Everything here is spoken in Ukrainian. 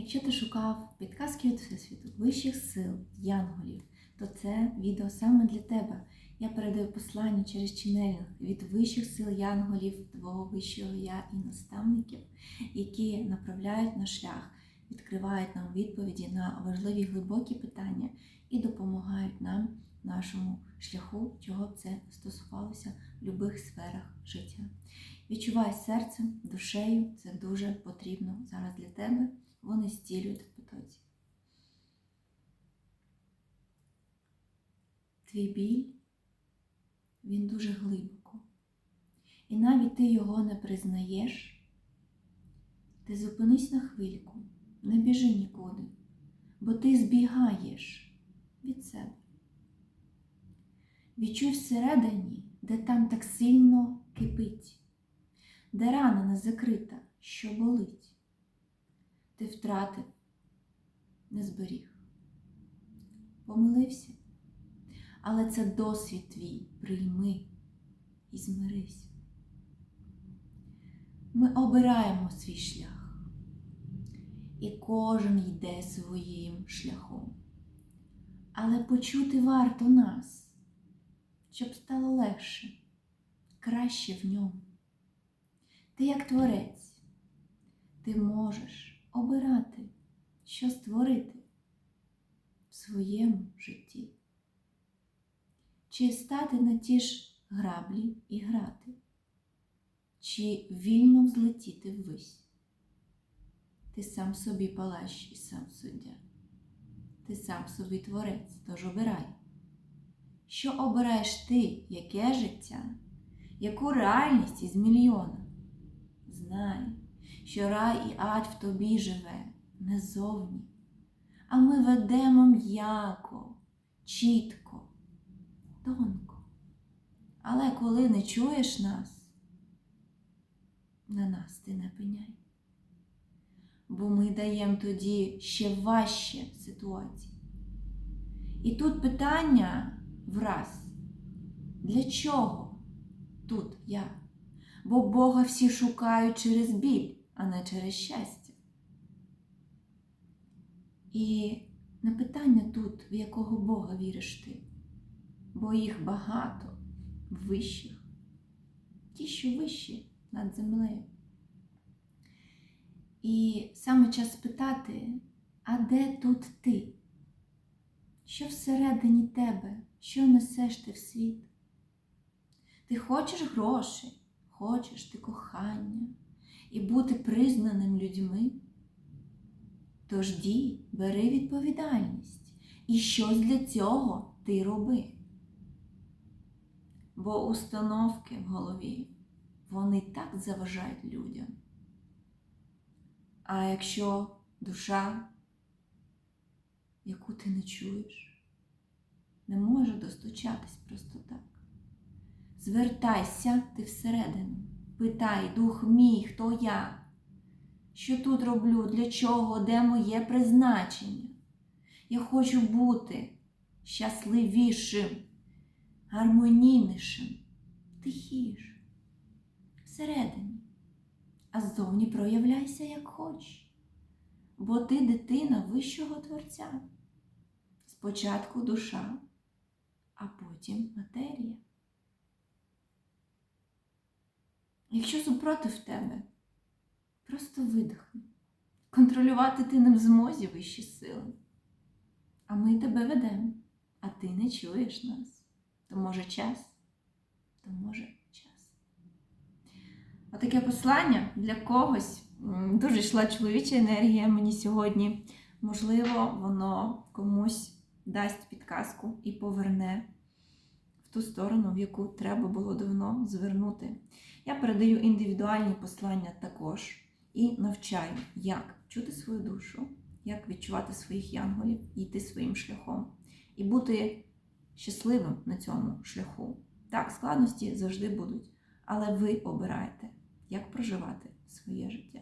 Якщо ти шукав підказки від Всесвіту, вищих сил, янголів, то це відео саме для тебе. Я передаю послання через ченелінг від вищих сил янголів, твого вищого я і наставників, які направляють на шлях, відкривають нам відповіді на важливі глибокі питання і допомагають нам нашому шляху, чого б це стосувалося в будь-яких сферах життя. Відчувай серцем, душею, це дуже потрібно зараз для тебе. Вони стілюють в потоці. Твій біль, він дуже глибоко. І навіть ти його не признаєш, ти зупинись на хвильку, не біжи нікуди, бо ти збігаєш від себе. Відчуй всередині, де там так сильно кипить, де рана не закрита, що болить. Ти втратив, не зберіг, помилився, але це досвід твій, прийми і змирись. Ми обираємо свій шлях, і кожен йде своїм шляхом. Але почути варто нас, щоб стало легше, краще в ньому. Ти як творець, ти можеш обирати, що створити в своєму житті. Чи стати на ті ж граблі і грати, чи вільно взлетіти ввись. Ти сам собі палач і сам суддя. Ти сам собі творець, тож обирай. Що обираєш ти, яке життя, яку реальність із мільйона? Знай, що рай і ад в тобі живе, не зовні, а ми ведемо м'яко, чітко, тонко. Але коли не чуєш нас, на нас ти не пеняй. Бо ми даємо тоді ще важче ситуації. І тут питання враз. Для чого тут я? Бо Бога всі шукають через біль, а не через щастя. І на питання тут, в якого Бога віриш ти, бо їх багато вищих, ті, що вищі над землею. І саме час спитати, а де тут ти? Що всередині тебе, що несеш ти в світ? Ти хочеш грошей, хочеш ти кохання і бути признаним людьми? Тож дій, бери відповідальність і щось для цього ти роби. Бо установки в голові, вони так заважають людям. А якщо душа, яку ти не чуєш, не може достучатись просто так, звертайся ти всередину, питай, дух мій, хто я, що тут роблю, для чого, де моє призначення. Я хочу бути щасливішим, гармонійнішим, тихішим, всередині а ззовні проявляйся як хочеш, бо ти дитина вищого Творця. Спочатку душа, а потім матерія. Якщо супротив тебе, просто видихни. Контролювати ти не в змозі вищі сили. А ми тебе ведемо, а ти не чуєш нас. То може час, то може час. Отаке послання для когось. Дуже йшла чоловіча енергія мені сьогодні. Можливо, воно комусь дасть підказку і поверне ту сторону, в яку треба було давно звернути. Я передаю індивідуальні послання також і навчаю, як чути свою душу, як відчувати своїх янголів, і йти своїм шляхом, і бути щасливим на цьому шляху. Так, складності завжди будуть, але ви обираєте, як проживати своє життя.